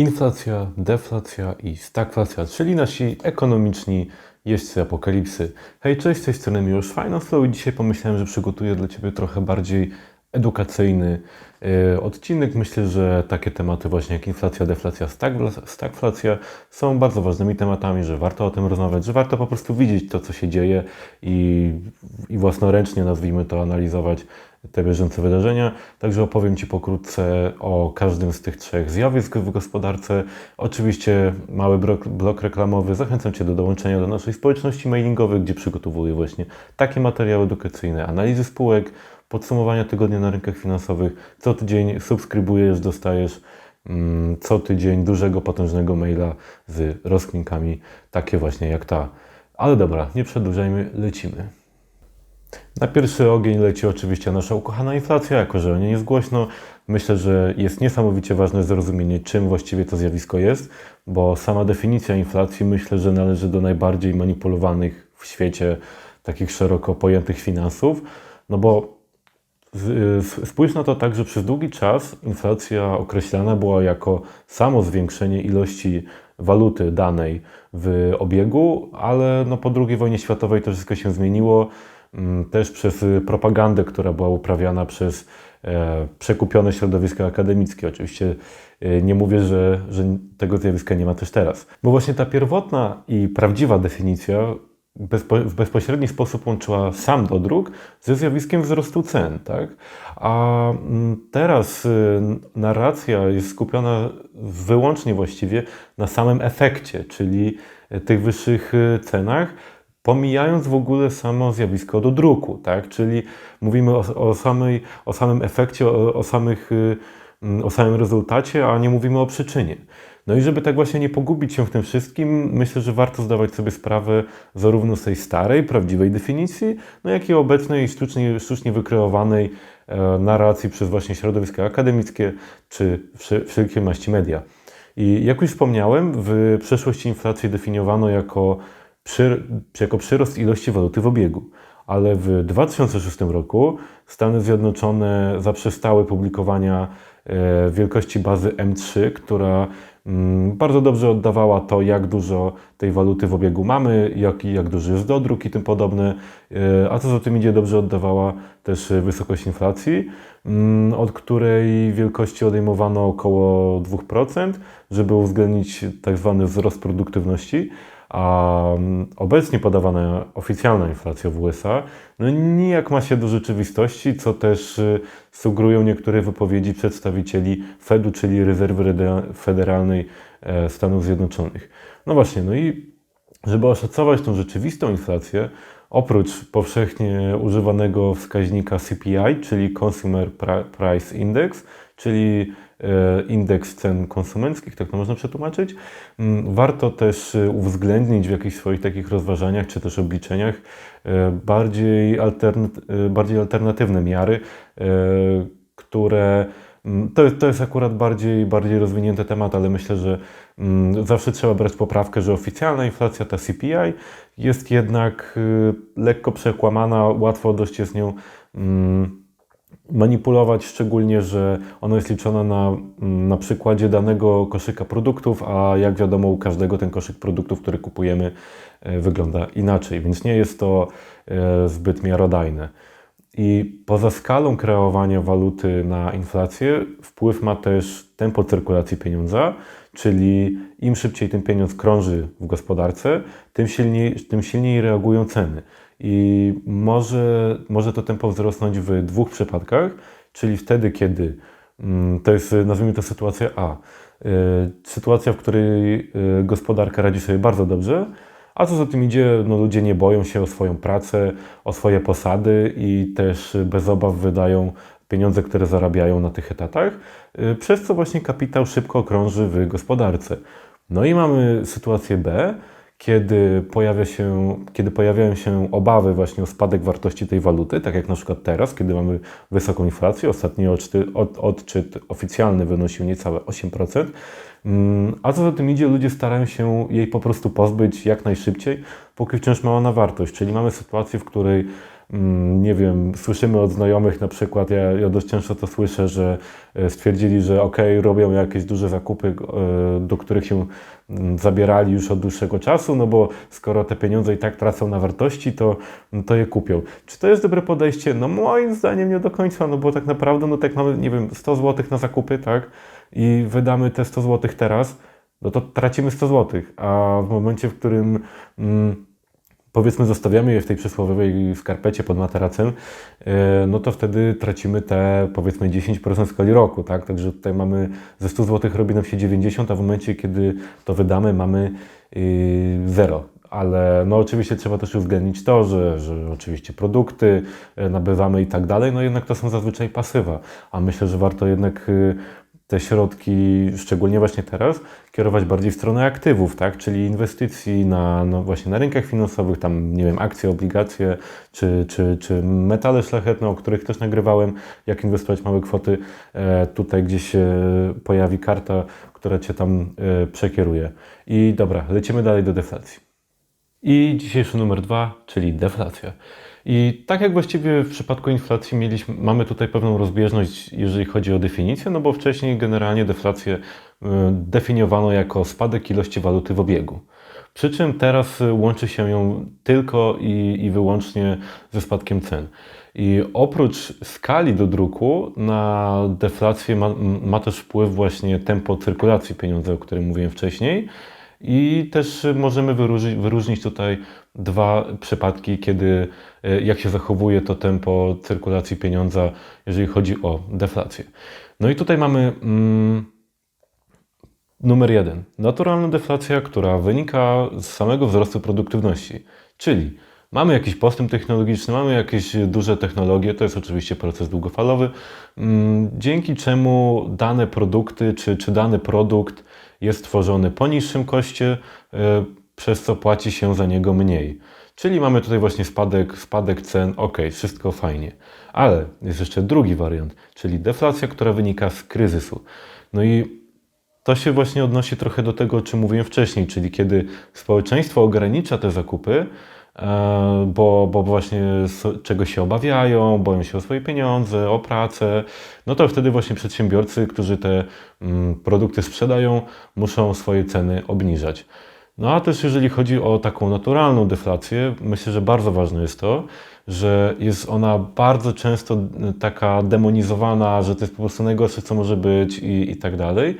Inflacja, deflacja i stagflacja, czyli nasi ekonomiczni jeźdźcy apokalipsy. Hej, cześć, z tej strony Miłosz Finansflow i dzisiaj pomyślałem, że przygotuję dla Ciebie trochę bardziej edukacyjny yy, odcinek. Myślę, że takie tematy właśnie jak inflacja, deflacja, stagfla- stagflacja są bardzo ważnymi tematami, że warto o tym rozmawiać, że warto po prostu widzieć to, co się dzieje i, i własnoręcznie, nazwijmy to, analizować te bieżące wydarzenia. Także opowiem Ci pokrótce o każdym z tych trzech zjawisk w gospodarce. Oczywiście mały blok, blok reklamowy. Zachęcam Cię do dołączenia do naszej społeczności mailingowej, gdzie przygotowuję właśnie takie materiały edukacyjne, analizy spółek, podsumowania tygodnia na rynkach finansowych. Co tydzień subskrybujesz, dostajesz mm, co tydzień dużego, potężnego maila z rozkminkami, takie właśnie jak ta. Ale dobra, nie przedłużajmy, lecimy. Na pierwszy ogień leci oczywiście nasza ukochana inflacja, jako że o niej jest głośno. Myślę, że jest niesamowicie ważne zrozumienie, czym właściwie to zjawisko jest, bo sama definicja inflacji myślę, że należy do najbardziej manipulowanych w świecie takich szeroko pojętych finansów, no bo spójrz na to tak, że przez długi czas inflacja określana była jako samo zwiększenie ilości waluty danej w obiegu, ale no po II wojnie światowej to wszystko się zmieniło mm, też przez y, propagandę, która była uprawiana przez e, przekupione środowiska akademickie. Oczywiście e, nie mówię, że, że tego zjawiska nie ma też teraz. Bo właśnie ta pierwotna i prawdziwa definicja bezpo, w bezpośredni sposób łączyła sam dodruk ze zjawiskiem wzrostu cen. Tak? A mm, teraz y, narracja jest skupiona wyłącznie właściwie na samym efekcie, czyli y, tych wyższych y, cenach, pomijając w ogóle samo zjawisko do druku, tak? Czyli mówimy o, o, samej, o samym efekcie, o, o, samych, mm, o samym rezultacie, a nie mówimy o przyczynie. No i żeby tak właśnie nie pogubić się w tym wszystkim, myślę, że warto zdawać sobie sprawę zarówno z tej starej, prawdziwej definicji, no jak i obecnej, sztucznie, sztucznie wykreowanej e, narracji przez właśnie środowiska akademickie czy wszelkie maści media. I jak już wspomniałem, w przeszłości inflację definiowano jako, przy, jako przyrost ilości waluty w obiegu. Ale w 2006 roku Stany Zjednoczone zaprzestały publikowania e, wielkości bazy M3, która bardzo dobrze oddawała to, jak dużo tej waluty w obiegu mamy, jak, jak duży jest dodruk i tym podobne, e, a co za tym idzie, dobrze oddawała też e, wysokość inflacji, mm, od której wielkości odejmowano około 2%, żeby uwzględnić tak zwany wzrost produktywności. A mm, obecnie podawana oficjalna inflacja w USA no nijak ma się do rzeczywistości, co też y, sugerują niektóre wypowiedzi przedstawicieli Fedu, czyli Rezerwy Federalnej e, Stanów Zjednoczonych. No właśnie, no i żeby oszacować tą rzeczywistą inflację, oprócz powszechnie używanego wskaźnika CPI, czyli Consumer Pri- Price Index, czyli indeks cen konsumenckich, tak to można przetłumaczyć, mm, warto też e, uwzględnić w jakichś swoich takich rozważaniach czy też obliczeniach e, bardziej, altern, e, bardziej alternatywne miary, e, które mm, to jest, to jest akurat bardziej, bardziej rozwinięty temat, ale myślę, że mm, zawsze trzeba brać poprawkę, że oficjalna inflacja, ta CPI, jest jednak lekko przekłamana, łatwo dość jest nią manipulować, szczególnie, że ono jest liczone na, mm, na przykładzie danego koszyka produktów, a jak wiadomo, u każdego ten koszyk produktów, który kupujemy, e, wygląda inaczej, więc nie jest to e, zbyt miarodajne. I poza skalą kreowania waluty na inflację, wpływ ma też tempo cyrkulacji pieniądza, czyli im szybciej ten pieniądz krąży w gospodarce, tym silniej, tym silniej reagują ceny. I może, może to tempo wzrosnąć w dwóch przypadkach, czyli wtedy, kiedy mm, to jest, nazwijmy to sytuacja A. Y, Sytuacja, w której y, gospodarka radzi sobie bardzo dobrze, a co za tym idzie, no ludzie nie boją się o swoją pracę, o swoje posady i też bez obaw wydają pieniądze, które zarabiają na tych etatach, y, przez co właśnie kapitał szybko krąży w gospodarce. No i mamy sytuację B, kiedy, pojawia się, kiedy pojawiają się obawy właśnie o spadek wartości tej waluty, tak jak na przykład teraz, kiedy mamy wysoką inflację. Ostatni odczyt, od, odczyt oficjalny wynosił niecałe 8%. Mm, A co za tym idzie, ludzie starają się jej po prostu pozbyć jak najszybciej, póki wciąż ma ona wartość. Czyli mamy sytuację, w której nie wiem, słyszymy od znajomych na przykład, ja, ja dość często to słyszę, że e, stwierdzili, że ok, robią jakieś duże zakupy, e, do których się mm, zabierali już od dłuższego czasu, no bo skoro te pieniądze i tak tracą na wartości, to, to je kupią. Czy to jest dobre podejście? No moim zdaniem nie do końca, no bo tak naprawdę, no tak mamy, nie wiem, 100 zł na zakupy, tak, i wydamy te 100 zł teraz, no to tracimy 100 zł, a w momencie, w którym mm, powiedzmy zostawiamy je w tej przysłowiowej skarpecie pod materacem, e, no to wtedy tracimy te powiedzmy 10% w skali roku, tak? Także tutaj mamy ze 100 zł robi nam się 90, a w momencie, kiedy to wydamy, mamy y, zero. Ale no oczywiście trzeba też uwzględnić to, że, że oczywiście produkty e, nabywamy i tak dalej, no jednak to są zazwyczaj pasywa, a myślę, że warto jednak y, te środki, szczególnie właśnie teraz, kierować bardziej w stronę aktywów, tak? czyli inwestycji na, no właśnie na rynkach finansowych, tam nie wiem, akcje, obligacje, czy, czy, czy metale szlachetne, o których też nagrywałem, jak inwestować małe kwoty. E, tutaj gdzieś się pojawi karta, która Cię tam e, przekieruje. I dobra, lecimy dalej do deflacji. I dzisiejszy numer dwa, czyli deflacja. I tak jak właściwie w przypadku inflacji mieliśmy, mamy tutaj pewną rozbieżność, jeżeli chodzi o definicję, no bo wcześniej generalnie deflację y, definiowano jako spadek ilości waluty w obiegu. Przy czym teraz łączy się ją tylko i, i wyłącznie ze spadkiem cen. I oprócz skali do druku na deflację ma, ma też wpływ właśnie tempo cyrkulacji pieniądza, o którym mówiłem wcześniej. I też możemy wyróżnić, wyróżnić tutaj dwa przypadki, kiedy e, jak się zachowuje to tempo cyrkulacji pieniądza, jeżeli chodzi o deflację. No i tutaj mamy mm, numer jeden. Naturalna deflacja, która wynika z samego wzrostu produktywności, czyli Mamy jakiś postęp technologiczny, mamy jakieś duże technologie, to jest oczywiście proces długofalowy, mm, dzięki czemu dane produkty czy, czy dany produkt jest tworzony po niższym koszcie, e, przez co płaci się za niego mniej. Czyli mamy tutaj właśnie spadek, spadek cen, ok, wszystko fajnie. Ale jest jeszcze drugi wariant, czyli deflacja, która wynika z kryzysu. No i to się właśnie odnosi trochę do tego, o czym mówiłem wcześniej, czyli kiedy społeczeństwo ogranicza te zakupy, bo, bo właśnie czego się obawiają, boją się o swoje pieniądze, o pracę, no to wtedy właśnie przedsiębiorcy, którzy te mm, produkty sprzedają, muszą swoje ceny obniżać. No a też jeżeli chodzi o taką naturalną deflację, myślę, że bardzo ważne jest to, że jest ona bardzo często taka demonizowana, że to jest po prostu najgorsze, co może być i, i tak dalej.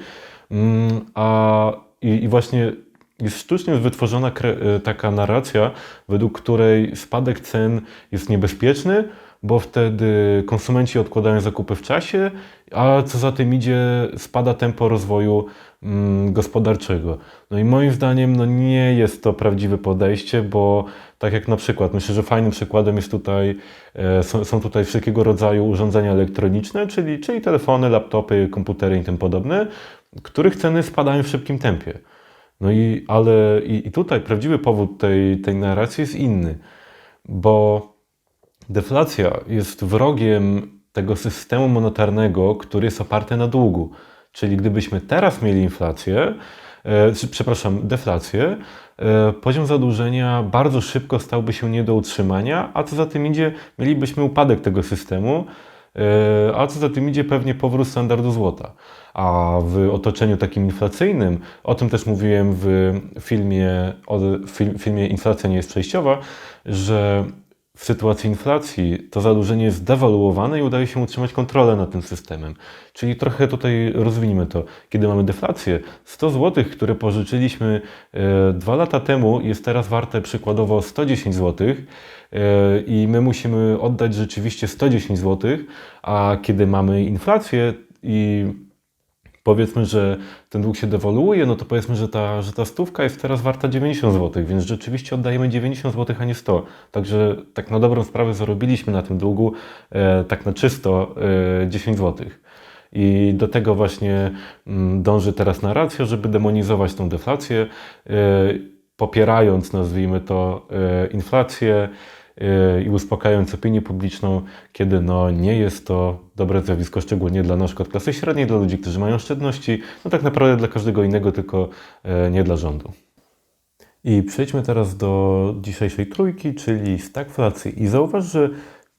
Mm, a i, i właśnie jest sztucznie wytworzona taka narracja, według której spadek cen jest niebezpieczny, bo wtedy konsumenci odkładają zakupy w czasie, a co za tym idzie, spada tempo rozwoju mm, gospodarczego. No i moim zdaniem no nie jest to prawdziwe podejście, bo tak jak na przykład, myślę, że fajnym przykładem jest tutaj, e, są, są tutaj wszelkiego rodzaju urządzenia elektroniczne, czyli, czyli telefony, laptopy, komputery i tym podobne, których ceny spadają w szybkim tempie. No i, ale i, i tutaj prawdziwy powód tej, tej narracji jest inny, bo deflacja jest wrogiem tego systemu monetarnego, który jest oparty na długu. Czyli gdybyśmy teraz mieli inflację, e, przepraszam, deflację, e, poziom zadłużenia bardzo szybko stałby się nie do utrzymania, a co za tym idzie, mielibyśmy upadek tego systemu, a co za tym idzie pewnie powrót standardu złota. A w otoczeniu takim inflacyjnym, o tym też mówiłem w filmie, o filmie Inflacja nie jest przejściowa, że w sytuacji inflacji to zadłużenie jest dewaluowane i udaje się utrzymać kontrolę nad tym systemem. Czyli trochę tutaj rozwiniemy to. Kiedy mamy deflację, 100 zł, które pożyczyliśmy e, dwa lata temu, jest teraz warte przykładowo 110 zł e, i my musimy oddać rzeczywiście 110 zł, a kiedy mamy inflację i powiedzmy, że ten dług się dewaluuje, no to powiedzmy, że ta, że ta stówka jest teraz warta 90 zł, więc rzeczywiście oddajemy 90 zł, a nie 100. Także tak na dobrą sprawę zarobiliśmy na tym długu e, tak na czysto e, 10 zł. I do tego właśnie mm, dąży teraz narracja, żeby demonizować tą deflację, e, popierając, nazwijmy to, e, inflację, i uspokajając opinię publiczną, kiedy no, nie jest to dobre zjawisko, szczególnie dla na przykład klasy średniej, dla ludzi, którzy mają oszczędności, no tak naprawdę dla każdego innego, tylko e, nie dla rządu. I przejdźmy teraz do dzisiejszej trójki, czyli stagflacji. I zauważ, że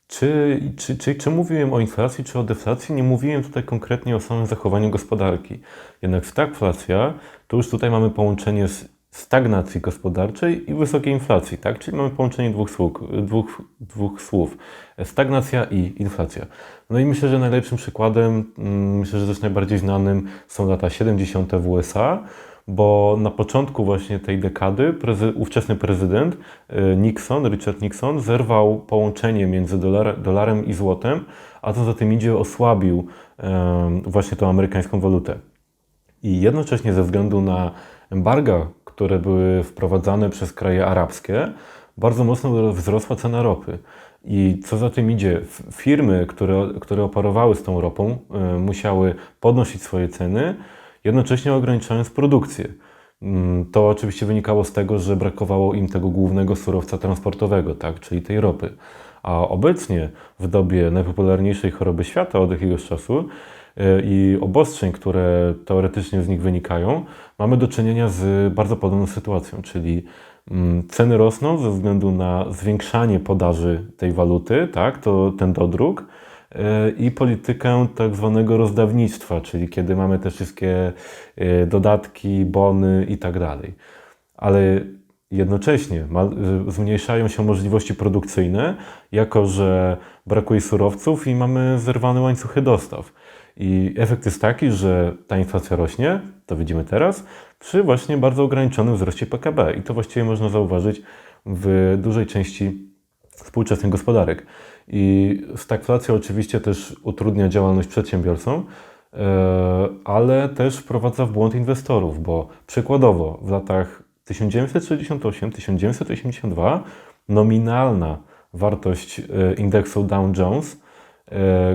czy, czy, czy, czy mówiłem o inflacji, czy o deflacji, nie mówiłem tutaj konkretnie o samym zachowaniu gospodarki. Jednak stagflacja, to już tutaj mamy połączenie z stagnacji gospodarczej i wysokiej inflacji, tak? Czyli mamy połączenie dwóch słów, dwóch, dwóch słów stagnacja i inflacja. No i myślę, że najlepszym przykładem, mm, myślę, że też najbardziej znanym są lata 70. w USA, bo na początku właśnie tej dekady prezy ówczesny prezydent y, Nixon, Richard Nixon, zerwał połączenie między dolar dolarem i złotem, a co za tym idzie osłabił właśnie tą amerykańską walutę. I jednocześnie ze względu na embarga, które były wprowadzane przez kraje arabskie, bardzo mocno wzrosła cena ropy. I co za tym idzie, firmy, które, które operowały z tą ropą, y, musiały podnosić swoje ceny, jednocześnie ograniczając produkcję. Mm, to oczywiście wynikało z tego, że brakowało im tego głównego surowca transportowego, tak, czyli tej ropy. A obecnie, w dobie najpopularniejszej choroby świata od jakiegoś czasu i obostrzeń, które teoretycznie z nich wynikają, mamy do czynienia z bardzo podobną sytuacją, czyli mm, ceny rosną ze względu na zwiększanie podaży tej waluty, tak, to ten dodruk, i politykę tak zwanego rozdawnictwa, czyli kiedy mamy te wszystkie e, dodatki, bony i tak dalej. Ale jednocześnie zmniejszają się możliwości produkcyjne, jako że brakuje surowców i mamy zerwane łańcuchy dostaw. I efekt jest taki, że ta inflacja rośnie, to widzimy teraz, przy właśnie bardzo ograniczonym wzroście PKB. I to właściwie można zauważyć w dużej części współczesnych gospodarek. I stagflacja oczywiście też utrudnia działalność przedsiębiorcom, e, ale też wprowadza w błąd inwestorów, bo przykładowo w latach 1968-1982 nominalna wartość e, indeksu Dow Jones,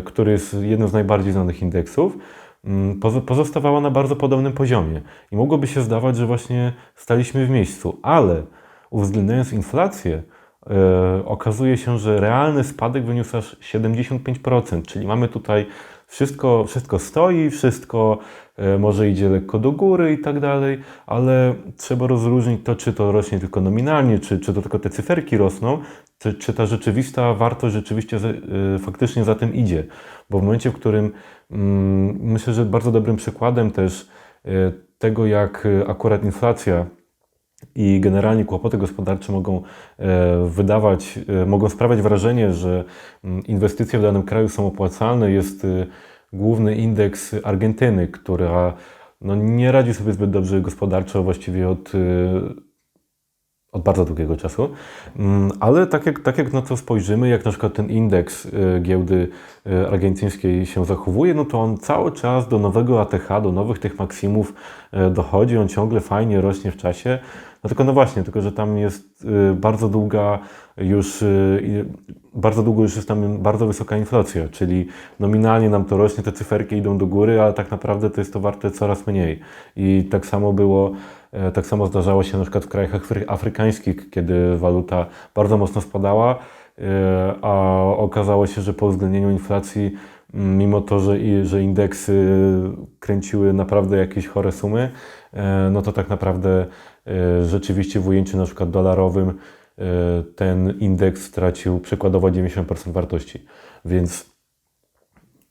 który jest jednym z najbardziej znanych indeksów, mm, pozostawała na bardzo podobnym poziomie. I mogłoby się zdawać, że właśnie staliśmy w miejscu, ale uwzględniając inflację, E, okazuje się, że realny spadek wyniósł aż 75%, czyli mamy tutaj wszystko, wszystko stoi, wszystko e, może idzie lekko do góry i tak dalej, ale trzeba rozróżnić to, czy to rośnie tylko nominalnie, czy, czy to tylko te cyferki rosną, czy, czy ta rzeczywista wartość rzeczywiście e, faktycznie za tym idzie. Bo w momencie, w którym mm, myślę, że bardzo dobrym przykładem też tego, jak akurat inflacja i generalnie kłopoty gospodarcze mogą e, wydawać, e, mogą sprawiać wrażenie, że mm, inwestycje w danym kraju są opłacalne. Jest e, główny indeks Argentyny, która no, nie radzi sobie zbyt dobrze gospodarczo właściwie od od bardzo długiego czasu. Mm, ale tak jak, tak jak na to spojrzymy, jak na przykład ten indeks y, giełdy y, argentyńskiej się zachowuje, no to on cały czas do nowego ATH, do nowych tych maksimów y, dochodzi, on ciągle fajnie rośnie w czasie. No tylko no właśnie, tylko że tam jest bardzo długa już, bardzo długo już jest tam bardzo wysoka inflacja, czyli nominalnie nam to rośnie, te cyferki idą do góry, ale tak naprawdę to jest to warte coraz mniej. I tak samo było tak samo zdarzało się na przykład w krajach afrykańskich, kiedy waluta bardzo mocno spadała, e, a okazało się, że po uwzględnieniu inflacji, mimo to, że, że indeksy kręciły naprawdę jakieś chore sumy, e, no to tak naprawdę rzeczywiście w ujęciu na przykład dolarowym ten indeks stracił przykładowo 90% wartości. Więc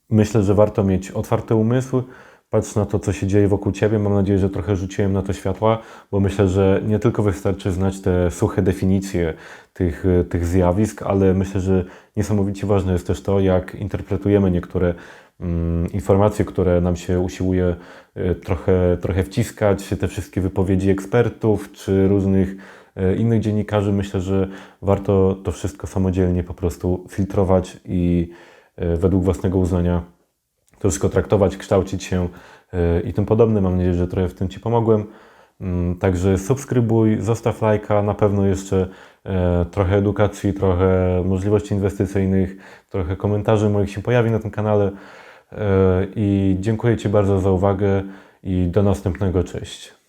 myślę, że warto mieć otwarty umysł, patrz na to, co się dzieje wokół Ciebie. Mam nadzieję, że trochę rzuciłem na to światła, bo myślę, że nie tylko wystarczy znać te suche definicje tych, tych zjawisk, ale myślę, że niesamowicie ważne jest też to, jak interpretujemy niektóre mm, informacje, które nam się usiłuje y, trochę, trochę wciskać, te wszystkie wypowiedzi ekspertów czy różnych y, innych dziennikarzy. Myślę, że warto to wszystko samodzielnie po prostu filtrować i według własnego uznania to wszystko traktować, kształcić się e, i tym podobne. Mam nadzieję, że trochę w tym Ci pomogłem. Mm, także subskrybuj, zostaw lajka, na pewno jeszcze e, trochę edukacji, trochę możliwości inwestycyjnych, trochę komentarzy moich się pojawi na tym kanale. E, I dziękuję Ci bardzo za uwagę i do następnego. Cześć.